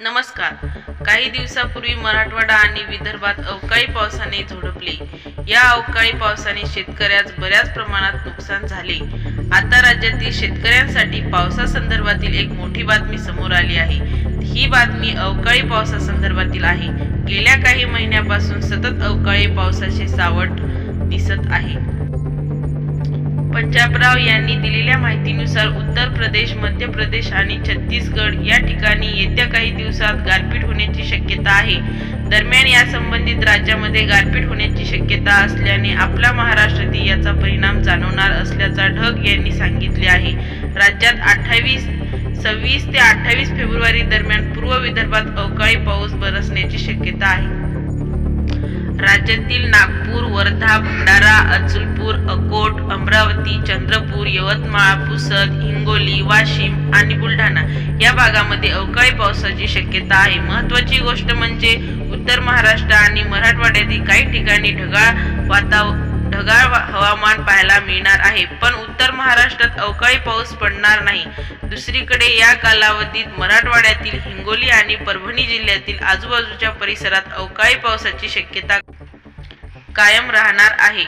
नमस्कार. काही दिवसापूर्वी मराठवाडा आणि विदर्भात अवकाळी पावसाने झोडपले. या अवकाळी पावसाने शेतकऱ्यास बऱ्याच प्रमाणात नुकसान झाले. आता राज्यातील शेतकऱ्यांसाठी पावसासंदर्भातील एक मोठी बातमी समोर आली आहे. ही बातमी अवकाळी पावसासंदर्भातील आहे. गेल्या काही महिन्यापासून सतत अवकाळी पावसाचे सावट दिसत आहे. पंजाबराव यांनी दिलेल्या माहिती माहितीनुसार उत्तर प्रदेश मध्य प्रदेश आणि छत्तीसगड या ठिकाणी येत्या काही दिवसात गारपीट होण्याची शक्यता आहे. दरम्यान या संबंधित राज्यामध्ये गारपीट होण्याची शक्यता असल्याने आपला महाराष्ट्रातील याचा परिणाम जाणवणार असल्याचा ढग यांनी सांगितले आहे. राज्यात अठ्ठावीस सव्वीस ते अठ्ठावीस फेब्रुवारी दरम्यान पूर्व विदर्भात अवकाळी पाऊस बरसण्याची शक्यता आहे. राज्यातील नागपूर वर्धा भंडारा अचलपूर अकोट अमरावती चंद्रपूर यवतमाळ पुसद हिंगोली वाशिम आणि बुलढाणा या भागामध्ये अवकाळी पावसाची शक्यता आहे. महत्त्वाची गोष्ट म्हणजे उत्तर महाराष्ट्र आणि मराठवाड्यातील काही ठिकाणी ढगाळ वातावरण ढगाळ हवामान पाहायला मिळणार आहे. पण उत्तर महाराष्ट्रात अवकाळी पाऊस पडणार नाही. दुसरीकडे या कालावधीत मराठवाड्यातील हिंगोली आणि परभणी जिल्ह्यातील आजूबाजूच्या परिसरात अवकाळी पावसाची शक्यता कायम राहणार आहे.